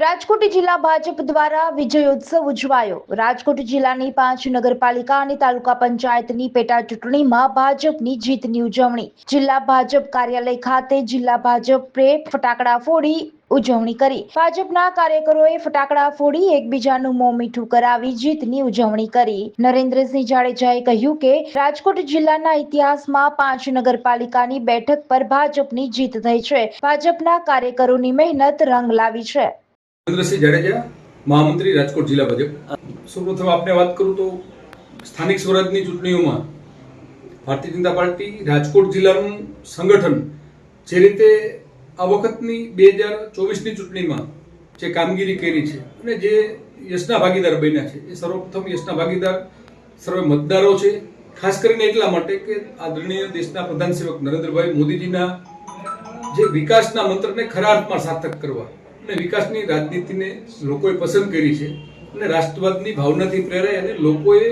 રાજકોટ જિલ્લા ભાજપ દ્વારા વિજયોત્સવ ઉજવાયો. રાજકોટ જિલ્લાની પાંચ નગરપાલિકા અને તાલુકા પંચાયતની પેટા ચૂંટણીમાં ભાજપની જીતની ઉજવણી. જિલ્લા ભાજપ કાર્યાલય ખાતે જિલ્લા ભાજપે ફટાકડા ફોડી ઉજવણી કરી. ભાજપના કાર્યકરોએ ફટાકડા ફોડી એકબીજાનું મોં મીઠું કરાવી જીતની ઉજવણી કરી. નરેન્દ્રસિંહ જાડેજાએ કહ્યું કે, રાજકોટ જિલ્લાના ઇતિહાસમાં પાંચ નગરપાલિકાની બેઠક પર ભાજપની જીત થઈ છે. ભાજપના કાર્યકરોની મહેનત રંગ લાવી છે. નરેન્દ્રસિંહ જાડેજા, મહામંત્રી રાજકોટ જિલ્લા ભાજપ. સૌપ્રથમ આપને વાત કરું તો સ્થાનિક સ્વરાજની ચૂંટણીઓમાં ભારતીય જનતા પાર્ટી રાજકોટ જિલ્લાનું સંગઠન જે રીતે આ વખતની બે હજાર ચોવીસની ચૂંટણીમાં જે કામગીરી કરી છે અને જે યશના ભાગીદાર બન્યા છે, એ સર્વપ્રથમ યશના ભાગીદાર સર્વે મતદારો છે. ખાસ કરીને એટલા માટે કે આદરણીય દેશના પ્રધાન સેવક નરેન્દ્રભાઈ મોદીજીના જે વિકાસના મંત્રને ખરા અર્થમાં સાર્થક કરવા અને વિકાસની રાજનીતિને લોકોએ પસંદ કરી છે અને રાષ્ટ્રવાદની ભાવનાથી પ્રેરાય અને લોકોએ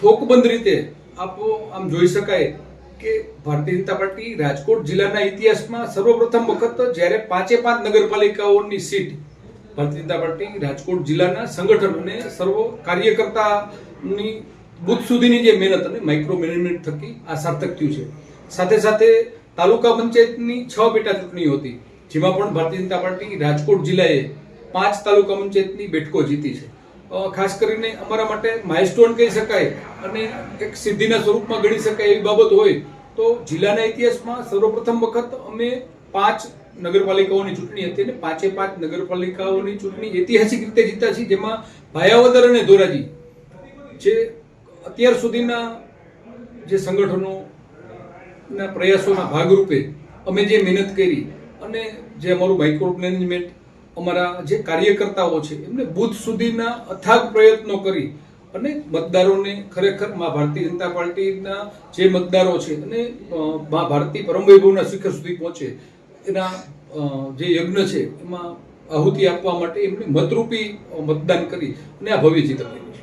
થોકબંધ રીતે આપો, આમ જોઈ શકાય કે ભારતીય જનતા પાર્ટી રાજકોટ જિલ્લાના ઇતિહાસમાં સર્વપ્રથમ વખત જ્યારે પાંચે પાંચ નગરપાલિકાઓની સીટ ભારતીય જનતા પાર્ટી રાજકોટ જિલ્લાના સંગઠન અને સર્વ કાર્યકર્તાની બુથ સુધીની જે મહેનત અને માઇક્રો મેનેજમેન્ટ થકી આ સાર્થક થયું છે. સાથે સાથે તાલુકા પંચાયતની છ પેટા ચૂંટણીઓ હતી. જેમાં પણ ભારતીય જનતા પાર્ટી રાજકોટ જિલ્લાએ પાંચ તાલુકા પંચાયતની બેઠકો જીતી છે. ખાસ કરીને અમારા માટે માઇલસ્ટોન કહી શકાય અને એક સિદ્ધિના સ્વરૂપમાં ગણી શકાય એવી બાબત હોય તો જિલ્લાના ઇતિહાસમાં સર્વપ્રથમ વખત અમે પાંચ નગરપાલિકાઓની ચૂંટણી હતી અને પાંચે પાંચ નગરપાલિકાઓની ચૂંટણી ઐતિહાસિક રીતે જીતા છે જેમાં ભાયાવદર અને ધોરાજી જે અત્યાર સુધીના જે સંગઠનો પ્રયાસોના ભાગરૂપે અમે જે મહેનત કરી અને જે અમારું માઇક્રો મેનેજમેન્ટ અમારા જે કાર્યકર્તાઓ છે, એમને બુથ સુધીના અથાગ પ્રયત્નો કરી અને મતદારોને ખરેખર મા ભારતીય જનતા પાર્ટીના જે મતદારો છે અને મા ભારતી પરમ વૈભવના શિખર સુધી પહોંચે, એના જે યજ્ઞ છે, એમાં આહુતિ આપવા માટે એમને મતરૂપી મતદાન કરી અને આ ભવ્ય જીત અપાવી